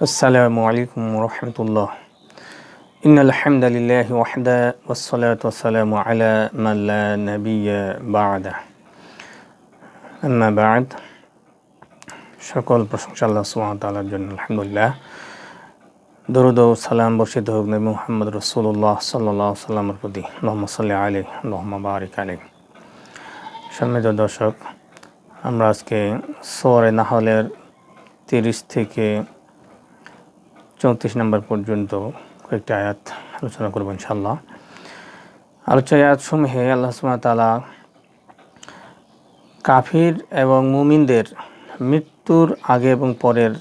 السلام عليكم ورحمة الله إن الحمد لله وحده والصلاة والسلام على من لا نبي بعده أما بعد সকল প্রশংসা আল্লাহ সুবহানাহু তাআলার জন্য আলহামদুলিল্লাহ দরুদ ও সালাম বর্ষিত হোক নবী মুহাম্মদ রাসূলুল্লাহ সাল্লাল্লাহু আলাইহি সাল্লামের প্রতি আল্লাহুম্মা সাল্লি আলাইহি আল্লাহুম্মা বারিক আলাইহি সম্মানিত দর্শক আমরা আজকে সূরা নাহলের তিরিশ থেকে চৌত্রিশ নম্বর পর্যন্ত কয়েকটি আয়াত আলোচনা করব ইনশাল্লাহ আলোচ্য আয়াত সমূহে আল্লাহ তাআলা কাফির এবং মুমিনদের মৃত্যুর আগে এবং পরের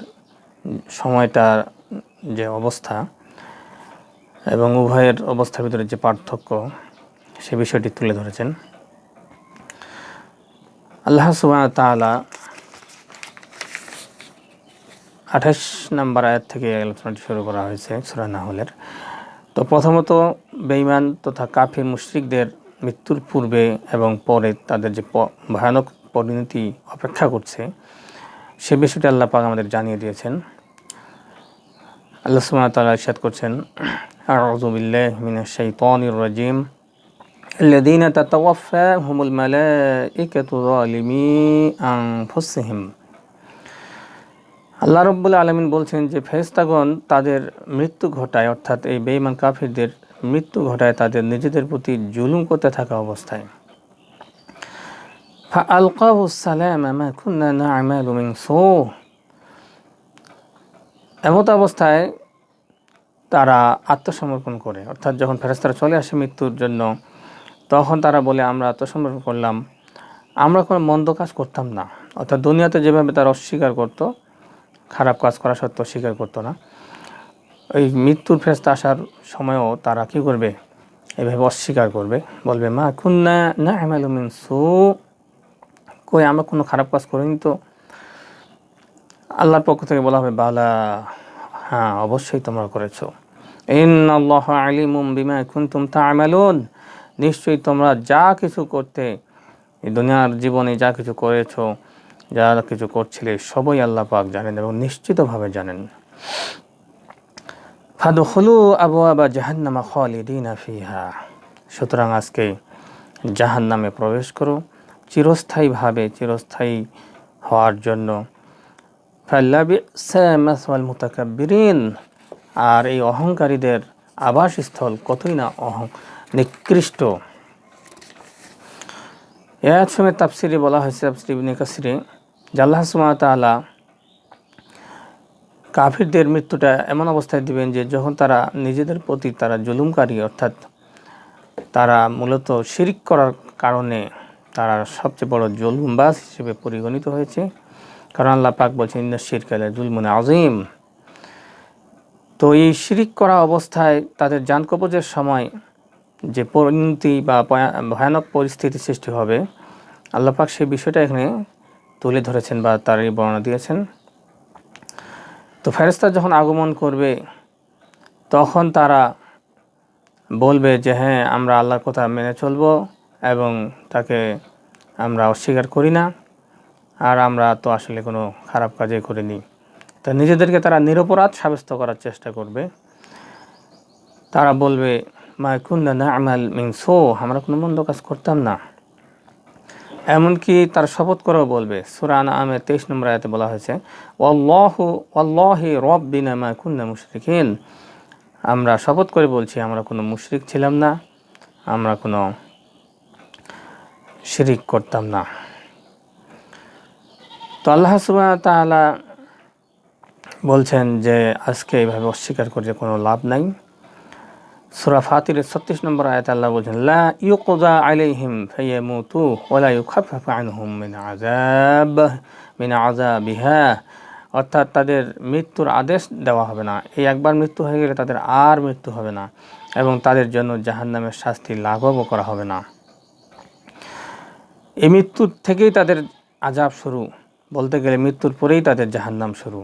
সময়টার যে অবস্থা এবং উভয়ের অবস্থার ভিতরে যে পার্থক্য সে বিষয়টি তুলে ধরেছেন। আল্লাহ সুবহানাহু তাআলা আঠাশ নাম্বার আয়াত থেকে আলোচনাটি শুরু করা হয়েছে সুরা নাহলের তো প্রথমত বেঈমান তথা কাফির মুশরিকদের মৃত্যুর পূর্বে এবং পরে তাদের যে প- ভয়ানক পরিণতি অপেক্ষা করছে সে বিষয়টি আল্লাহ পাক আমাদের জানিয়ে দিয়েছেন আল্লাহ সুবহানাহু ওয়া তাআলা ইরশাদ করছেন আউযু বিল্লাহি মিনাশ শাইতানির রাজিম الذين تتوفاهم الملائكة ظالمي أنفسهم আল্লাহ রব্বুল আলমিন বলছেন যে ফেরেশতাগণ তাদের মৃত্যু ঘটায় অর্থাৎ এই বেঈমান কাফিরদের মৃত্যু ঘটায় তাদের নিজেদের প্রতি জুলুম করতে থাকা অবস্থায় فألقاه السلام ما كنا نعمل من سوء এমত অবস্থায় তারা আত্মসমর্পণ করে অর্থাৎ যখন ফেরেস্তারা চলে আসে মৃত্যুর জন্য তখন তারা বলে আমরা আত্মসমর্পণ করলাম আমরা কোনো মন্দ কাজ করতাম না অর্থাৎ দুনিয়াতে যেভাবে তারা অস্বীকার করতো খারাপ কাজ করা সত্ত্বেও স্বীকার করতো না। ওই মৃত্যুর ফেরস্তা আসার সময়ও তারা কী করবে? এভাবে অস্বীকার করবে। বলবে, মা খুন্না না না হেমালুমিন সু। কই, আমরা কোনো খারাপ কাজ করিনি তো? আল্লাহর পক্ষ থেকে বলা হবে, বালা হ্যাঁ অবশ্যই তোমরা করেছ। ইন আল্লাহ আলিমুম বিমা কুনতুম তা'মালুন। নিশ্চয়ই তোমরা যা কিছু করতে, এই দুনিয়ার জীবনে যা কিছু করেছ যা কিছু করছিলে, সবই আল্লাহ পাক জানেন এবং নিশ্চিতভাবে জানেন। ফাদখুলু আবওয়াবা জাহান্নামা খালিদিনা ফিহা। সুতরাং আজকে জাহান্নামে প্রবেশ করো, চিরস্থায়ীভাবে, চিরস্থায়ী হওয়ার জন্য। মুতাকাব্বিরিন। আর এই অহংকারীদের আবাসস্থল কতই না অহং, নিকৃষ্ট। এর সময় তাফসিরে বলা হয়েছে, তাফসির ইবনে কাসিরে যে আল্লাহ তাআলা কাফিরদের মৃত্যুটা এমন অবস্থায় দিবেন যে যখন তারা নিজেদের প্রতি তারা জুলুমকারী, অর্থাৎ তারা মূলত শিরিক করার কারণে তারা সবচেয়ে বড় জুলুমবাজ হিসেবে পরিগণিত হয়েছে। কারণ আল্লাহ পাক বলছেন, ইন্না শিরকালে জুলমুনে আজিম তো এই শিরিক করা অবস্থায় তাদের জান কবজের সময় যে পরিণতি বা ভয়ানক পরিস্থিতি সৃষ্টি হবে, আল্লাহ পাক সেই বিষয়টা এখানে তুলে ধরেছেন বা তারই বর্ণনা দিয়েছেন। তো ফেরেস্তা যখন আগমন করবে, তখন তারা বলবে যে হ্যাঁ আমরা আল্লাহর কথা মেনে চলবো এবং তাকে আমরা অস্বীকার করি না। আর আমরা তো আসলে কোনো খারাপ কাজে করিনি। তা নিজেদেরকে তারা নিরপরাধ সাব্যস্ত করার চেষ্টা করবে। তারা বলবে মা কুন্না না আমাল মিংসো আমরা কোনো মন্দ কাজ করতাম না। এমনকি তার শপথ করেও বলবে সুরান আমের তেইশ নম্বর আয়াতে বলা হয়েছে কুন্না মুশরিকিন। আমরা শপথ করে বলছি, আমরা কোনো মুশরিক ছিলাম না, আমরা কোনো শিরিক করতাম না। তো আল্লাহ ওয়া বলছেন যে, আজকে এইভাবে অস্বীকার করে কোনো লাভ নাই। সূরা ফাতিরের 36 নম্বর আয়াতে আল্লাহ বলছেন, লা ইউকযা আলাইহিম ফায়ামুতু ওয়া লা ইউখাফফাফু আনহুম মিন আযাব, মিন আযাবিহা। অর্থাৎ তাদের মৃত্যুর আদেশ দেওয়া হবে না। এই একবার মৃত্যু হয়ে গেলে তাদের আর মৃত্যু হবে না এবং তাদের জন্য জাহান্নামের শাস্তি লাঘবও করা হবে না। এই মৃত্যুর থেকেই তাদের আজাব শুরু। বলতে গেলে মৃত্যুর পরেই তাদের জাহান্নাম শুরু।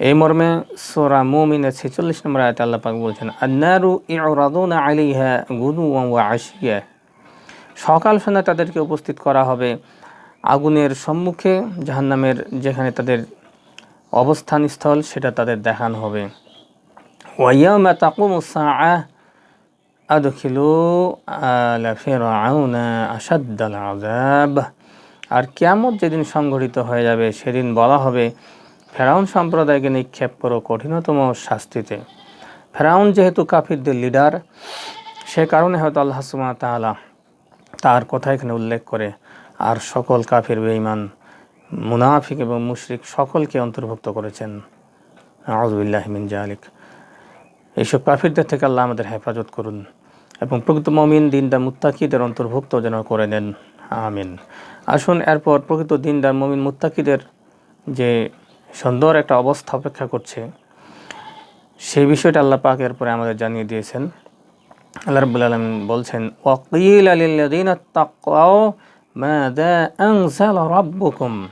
এই মর্মে সোরা মুমিনের ছেচল্লিশ নম্বর আয়তে আল্লাহ পাক বলছেন, আন্নারু ইউরাদুনা আলাইহা গুদুওয়ান ওয়া আশিয়া। সকাল সন্ধ্যা তাদেরকে উপস্থিত করা হবে আগুনের সম্মুখে, জাহান্নামের যেখানে তাদের অবস্থান স্থল সেটা তাদের দেখানো হবে। ওয়াইয়ামা তাকুমুসাআ আদখিলু আলা ফিরআউনা আশাদ্দাল আযাব। আর কিয়ামত যেদিন সংঘটিত হয়ে যাবে, সেদিন বলা হবে ফেরাউন সম্প্রদায়কে নিক্ষেপ করো কঠিনতম শাস্তিতে। ফেরাউন যেহেতু কাফিরদের লিডার সে কারণে হয়তো আল্লাহ ওয়া তাআলা তার কথা এখানে উল্লেখ করে, আর সকল কাফির, বেঈমান, মুনাফিক এবং মুশরিক সকলকে অন্তর্ভুক্ত করেছেন। আউযুবিল্লাহি মিন জালিক এইসব কাফিরদের থেকে আল্লাহ আমাদের হেফাজত করুন এবং প্রকৃত মমিন দিনদার মুত্তাকিদের অন্তর্ভুক্ত যেন করে নেন। আমিন। আসুন, এরপর প্রকৃত দিনদার মমিন মুত্তাকিদের যে সুন্দর একটা অবস্থা অপেক্ষা করছে। সেই বিষয়টা আল্লাহ পাক এরপরে আমাদের জানিয়ে দিয়েছেন। আল্লাহ রাব্বুল আলামিন বলছেন, ওয়াকিল লিল্লাযিনা তাকাও রাব্বুকুম।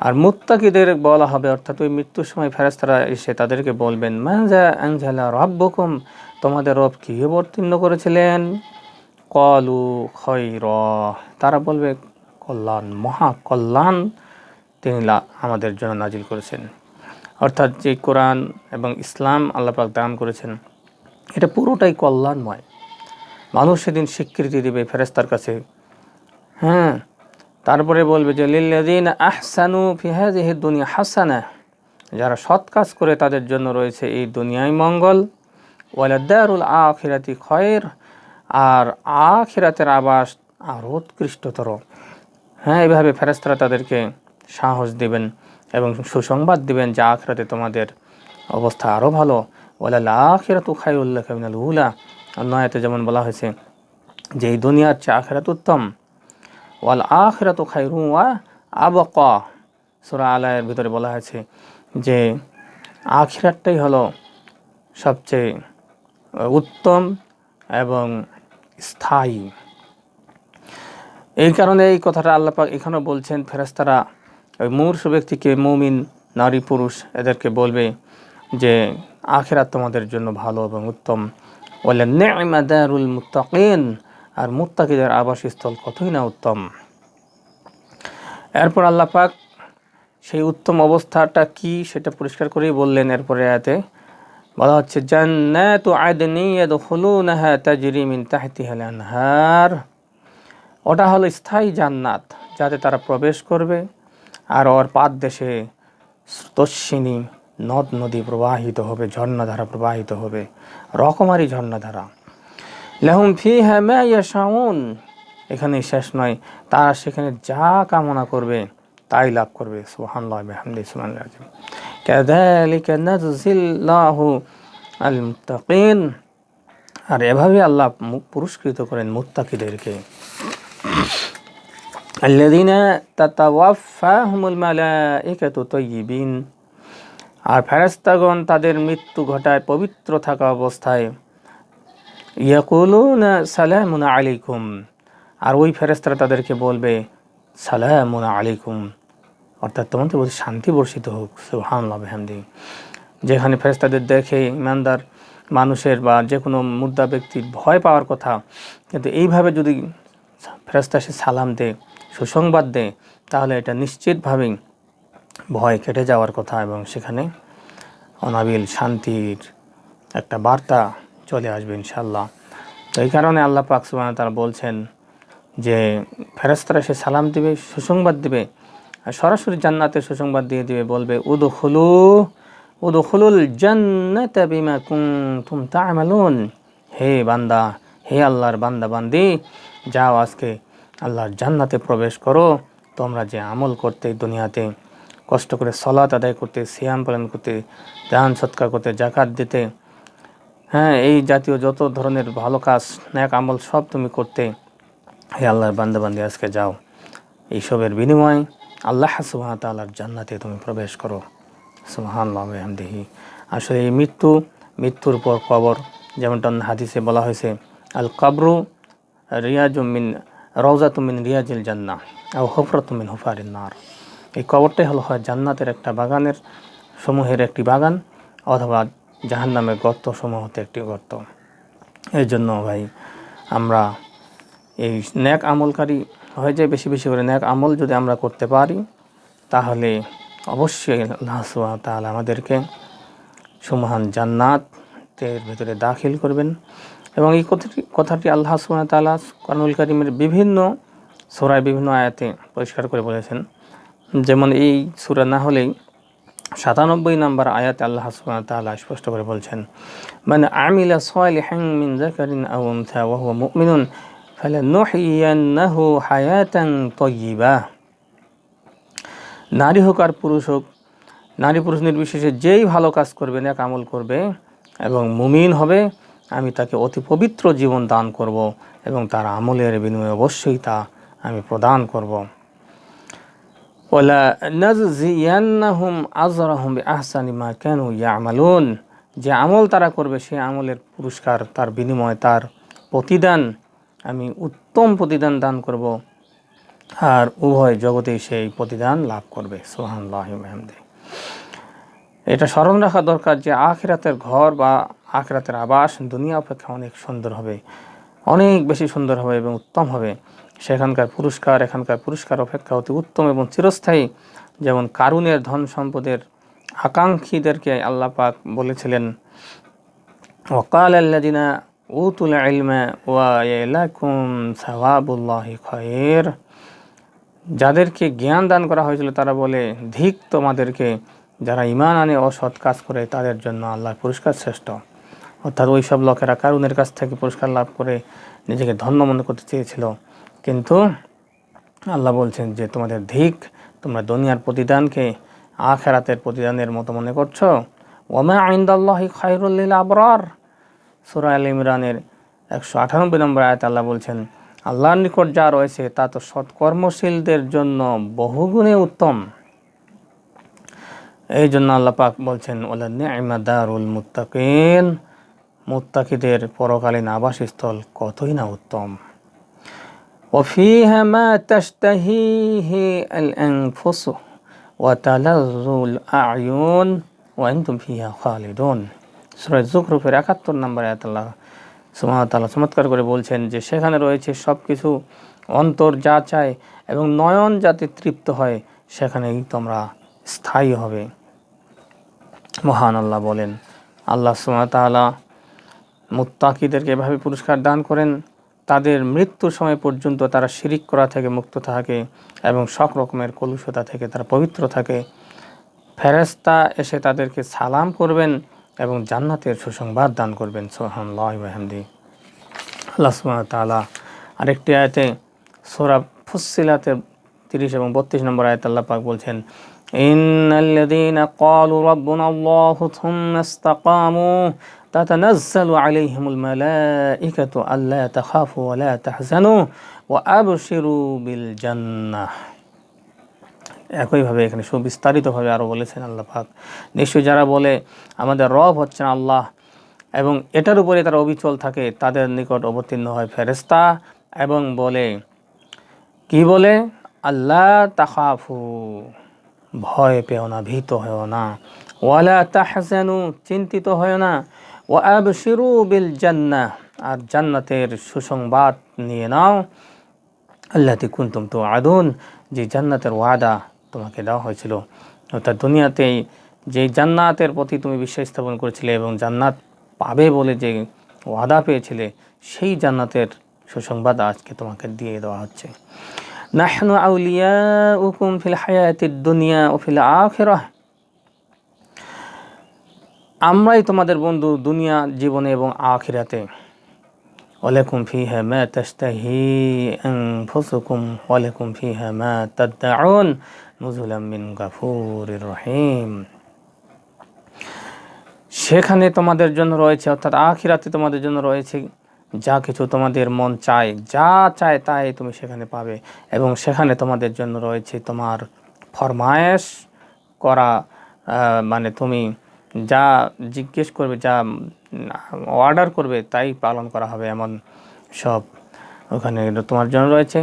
আর মুত্তাকিদের বলা হবে, অর্থাৎ ওই মৃত্যুর সময় ফেরেশতারা এসে তাদেরকে বলবেন, মাযা আনজালা রাব্বুকুম? তোমাদের রব কি অবতীর্ণ করেছিলেন? কলু খৈর। তারা বলবে, কল্যাণ, মহা কল্যাণ। তিনি আমাদের জন্য নাজিল করেছেন। অর্থাৎ যে কোরআন এবং ইসলাম আল্লাপাক দান করেছেন, এটা পুরোটাই কল্যাণময়। মানুষ সেদিন স্বীকৃতি দেবে ফেরেস্তার কাছে। হ্যাঁ তারপরে বলবে যে লিল্লাদিন আহসানু ফিহাজিহি দুনিয়া হাসানা যারা সৎ কাজ করে তাদের জন্য রয়েছে এই দুনিয়ায় মঙ্গল। ওয়ালাদ্দারুল আখিরাতি খয়ের আর আখিরাতের আবাস আর উৎকৃষ্টতর। হ্যাঁ এভাবে ফেরেস্তারা তাদেরকে সাহস দিবেন এবং সুসংবাদ দিবেন যে আখরাতে তোমাদের অবস্থা আরও ভালো। ওলা আখিরাতু খায়রুল্লাহ মিনাল উলা। নয়াতে যেমন বলা হয়েছে যে এই দুনিয়ার চেয়ে আখেরাত উত্তম। ওয়াল আখেরাত খাইরু ওয়া আবকা। সুরা আলায়ের ভিতরে বলা হয়েছে যে আখিরাতটাই হলো সবচেয়ে উত্তম এবং স্থায়ী। এই কারণে এই কথাটা আল্লাপাক এখানেও বলছেন ফেরেস্তারা মূর্ষ ব্যক্তিকে মৌমিন, নারী, পুরুষ এদেরকে বলবে যে, আখেরাত তোমাদের জন্য ভালো এবং উত্তম। বলে নেমাদারুল মুত্তাকিন, আর মুত্তাকিদের আবাসস্থল কতই না উত্তম। এরপর আল্লাহ পাক সেই উত্তম অবস্থাটা কি সেটা পরিষ্কার করেই বললেন এরপরে আয়াতে। বলা হচ্ছে, জান্নাতু আদনি ইয়াদখুলুনাহা তাজরি মিন তাহতিহা আনহার। ওটা হলো স্থায়ী জান্নাত যাতে তারা প্রবেশ করবে। আর ওর পাদ দেশে স্রোতস্বিনী নদ নদী প্রবাহিত হবে, ঝর্ণাধারা প্রবাহিত হবে। রকমারি ঝর্ণাধারা। লেহুম ফি হ্যাঁ ইয়াশাউন। এখানে শেষ নয়। তারা সেখানে যা কামনা করবে, তাই লাভ করবে। মুত্তাকিন আর এভাবে আল্লাহ পুরস্কৃত করেন মুত্তাকিদেরকে। আল্লাদিনা আর ফেরাস্তাগণ তাদের মৃত্যু ঘটায় পবিত্র থাকা অবস্থায়। ইয়াকুলুনা সালামুনা আর ওই ফেরেস্তারা তাদেরকে বলবে, সালামুনা আলিকুম অর্থাৎ তোমাদের বলছে শান্তি বর্ষিত হোক সুহামলা বেহামদি। যেখানে ফেরেস্তাদের দেখে ইমানদার মানুষের বা যে কোনো মুদ্রা ব্যক্তির ভয় পাওয়ার কথা, কিন্তু এইভাবে যদি ফেরেস্তা সে সালাম দেয় সুসংবাদ দেয়, তাহলে এটা নিশ্চিতভাবেই ভয় কেটে যাওয়ার কথা এবং সেখানে অনাবিল শান্তির একটা বার্তা চলে আসবে ইনশাল্লাহ তো এই কারণে আল্লাহ পাক সুবহানাহু ওয়া তাআলা বলছেন যে ফেরেস্তারা সে সালাম দিবে, সুসংবাদ দিবে, আর সরাসরি জান্নাতে সুসংবাদ দিয়ে দিবে, বলবে, উদখুলু, উদখুলুল জান্নাত বিমা তা'মালুন। হে বান্দা, হে আল্লাহর বান্দা বান্দি যাও আজকে আল্লাহর জান্নাতে প্রবেশ করো। তোমরা যে আমল করতে দুনিয়াতে, কষ্ট করে সলাত আদায় করতে, সিয়াম পালন করতে, দান সৎকার করতে জাকাত দিতে হ্যাঁ এই জাতীয় যত ধরনের ভালো কাজ, ন্যাক আমল সব তুমি করতে, হে আল্লাহর বান্দা বান্দি আজকে যাও। এইসবের বিনিময়ে আল্লাহ সুবাহ তাল্লাহর জান্নাতে তুমি প্রবেশ করো। সুহানহামদিহি আসলে এই মৃত্যু, মৃত্যুর পর কবর, যেমনটা হাদিসে বলা হয়েছে আল কাবরু রিয়াজুমিন রওজাতুমিন রিয়াজিল জান্না ও হফরতুমিন হুফারিন নার। এই কবরটাই হলো হয় জান্নাতের একটা বাগানের সমূহের একটি বাগান অথবা জাহান্নামের গর্ত সমূহ হতে একটি গর্ত। এই জন্য ভাই, আমরা এই ন্যাক আমলকারী হয়ে যায় বেশি বেশি করে ন্যাক আমল যদি আমরা করতে পারি, তাহলে অবশ্যই আল্লাহ তাহলে আমাদেরকে সুমহান জান্নাতের ভিতরে দাখিল করবেন। এবং এই কথাটি কথাটি আল্লাহ সুবহানাহু ওয়া তাআলা কারণুল কারিমের বিভিন্ন সূরায় বিভিন্ন আয়াতে পরিষ্কার করে বলেছেন। যেমন এই সূরা না হলেই সাতানব্বই নম্বর আয়াতে আল্লাহ সুবহানাহু ওয়া তাআলা স্পষ্ট করে বলছেন মানে আমিলা সালিহান মিন যাকারিন আও উনসা ওয়া হুয়া মুমিনুন ফালানুহিয়ান্নাহু হায়াতান তাইয়্যিবা নারী হোক আর পুরুষ হোক, নারী পুরুষ নির্বিশেষে যেই ভালো কাজ করবে না আমল করবে এবং মুমিন হবে আমি তাকে অতি পবিত্র জীবন দান করব এবং তার আমলের বিনিময়ে অবশ্যই তা আমি প্রদান করব। ওলা নাজিয়ান্নাহুম আজরাহুম আহসানি মা কেন ইয়ামালুন। যে আমল তারা করবে সেই আমলের পুরস্কার তার বিনিময়ে তার প্রতিদান আমি উত্তম প্রতিদান দান করব। আর উভয় জগতেই সেই প্রতিদান লাভ করবে। সোহান এটা স্মরণ রাখা দরকার যে আখেরাতের ঘর বা আখেরাতের আবাস দুনিয়া অপেক্ষা অনেক সুন্দর হবে, অনেক বেশি সুন্দর হবে এবং উত্তম হবে। সেখানকার পুরস্কার, এখানকার পুরস্কার অপেক্ষা অতি উত্তম এবং চিরস্থায়ী। যেমন কারুনের ধন সম্পদের আকাঙ্ক্ষীদেরকে আল্লাহ পাক বলেছিলেন ওকাল আল্লাদিনা উতুল ইলমা ওয়াইলাকুম খয়ের। যাদেরকে জ্ঞান দান করা হয়েছিল, তারা বলে, ধিক তোমাদেরকে, যারা ইমান আনে অসৎ কাজ করে, তাদের জন্য আল্লাহর পুরস্কার শ্রেষ্ঠ। অর্থাৎ ওই সব লোকেরা কারুনের কাছ থেকে পুরস্কার লাভ করে নিজেকে ধন্য মনে করতে চেয়েছিল। কিন্তু আল্লাহ বলছেন যে, তোমাদের ধিক, তোমরা দুনিয়ার প্রতিদানকে আখেরাতের প্রতিদানের মতো মনে করছ? ওমা আইন্দাল্লাহি খায়রুল্লিল আবরার। সুরা আল ইমরানের একশো আঠানব্বই নম্বর আয়ত আল্লাহ বলছেন, আল্লাহর নিকট যা রয়েছে, তা তো সৎকর্মশীলদের জন্য বহুগুণে উত্তম। এই জন্য আল্লাহ পাক বলছেন ওলাদারুল মুত্তাকিন। মুত্তাকিদের পরকালীন আবাসস্থল কতই না উত্তম وفيها ما تشتهيه الأنفس وتلذ الأعين وأنتم فيها خالدون সুরাজ জুকরুফের একাত্তর নম্বর আয়াত আল্লাহ সুমাতাল্লাহ চমৎকার করে বলছেন যে সেখানে রয়েছে সব কিছু অন্তর যা চায় এবং নয়ন যাতে তৃপ্ত হয় সেখানেই তোমরা স্থায়ী হবে মহান আল্লাহ বলেন আল্লাহ সুমাতালা মুত্তাকিদেরকে এভাবে পুরস্কার দান করেন, তাদের মৃত্যু সময় পর্যন্ত তারা শিরিক করা থেকে মুক্ত থাকে এবং সব রকমের কলুষতা থেকে তারা পবিত্র থাকে। ফেরেস্তা এসে তাদেরকে সালাম করবেন এবং জান্নাতের সুসংবাদ দান করবেন। সোহান লহমদি আল্লাহ সুবাহ আরেকটি আয়তে সোরা ফুসিলাতে তিরিশ এবং বত্রিশ নম্বর আয়ত আল্লাহ পাক বলছেন ইন্নাল্লাযীনা ক্বালু রাব্বুনা আল্লাহু থুম্মা تتنزل عليهم الملائكة ألا تخافوا ولا تحزنوا وأبشروا بالجنة একইভাবে এখানে সুবিস্তারিতভাবে আরও বলেছেন আল্লাহ পাক নিশ্চয়ই যারা বলে আমাদের রব হচ্ছেন আল্লাহ এবং এটার উপরে তারা অবিচল থাকে তাদের নিকট অবতীর্ণ হয় ফেরেস্তা এবং বলে কি বলে আল্লাহ তাহাফু ভয় পেও না ভীত হয়েও না ওয়ালা তাহসানু চিন্তিত হয় না ও আব শিরু বিল জান্না আর জান্নাতের সুসংবাদ নিয়ে নাও। আল্লাহতে কুন্তুম তো আদুন যে জান্নাতের ওয়াদা তোমাকে দেওয়া হয়েছিল। অর্থাৎ দুনিয়াতেই যে জান্নাতের প্রতি তুমি বিশ্বাস স্থাপন করেছিলে এবং জান্নাত পাবে বলে যে ওয়াদা পেয়েছিলে, সেই জান্নাতের সুসংবাদ আজকে তোমাকে দিয়ে দেওয়া হচ্ছে। নাহনু আউলিয়া উকুম ফিল হায়াতির দুনিয়া ও ফিল আখেরাহ। আমরাই তোমাদের বন্ধু দুনিয়া জীবনে এবং আখিরাতে। ওয়ালাইকুম ফিহা মা তাশতাহি আনফুসুকুম, ওয়ালাইকুম ফিহা মা তাদদাউন নুজুলাম মিন গাফুরির রহিম। সেখানে তোমাদের জন্য রয়েছে, অর্থাৎ আখিরাতে তোমাদের জন্য রয়েছে যা কিছু তোমাদের মন চায়, যা চায় তাই তুমি সেখানে পাবে। এবং সেখানে তোমাদের জন্য রয়েছে তোমার ফরমায়েশ করা মানে তুমি যা জিজ্ঞেস করবে, যা অর্ডার করবে, তাই পালন করা হবে এমন সব ওখানে তোমার জন্য রয়েছে।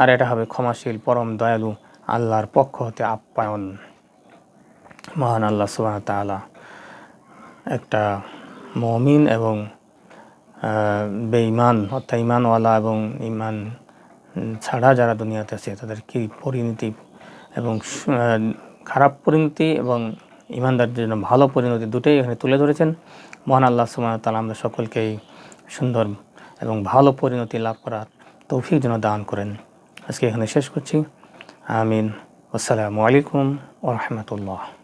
আর এটা হবে ক্ষমাশীল, পরম দয়ালু, আল্লাহর পক্ষ হতে আপ্যায়ন। মহান আল্লাহ সুবাহ তালা একটা মমিন এবং বেঈমান, অর্থাৎ ইমানওয়ালা এবং ইমান ছাড়া যারা দুনিয়াতে আছে, তাদের কী পরিণতি এবং খারাপ পরিণতি এবং ইমানদারদের জন্য ভালো পরিণতি দুটোই এখানে তুলে ধরেছেন। মহান আল্লাহ সুমান তালা আমাদের সকলকেই সুন্দর এবং ভালো পরিণতি লাভ করার তৌফিক যেন দান করেন। আজকে এখানে শেষ করছি। আমিন। আসসালামু আলাইকুম ওরহমতুল্লাহ রাহমাতুল্লাহ।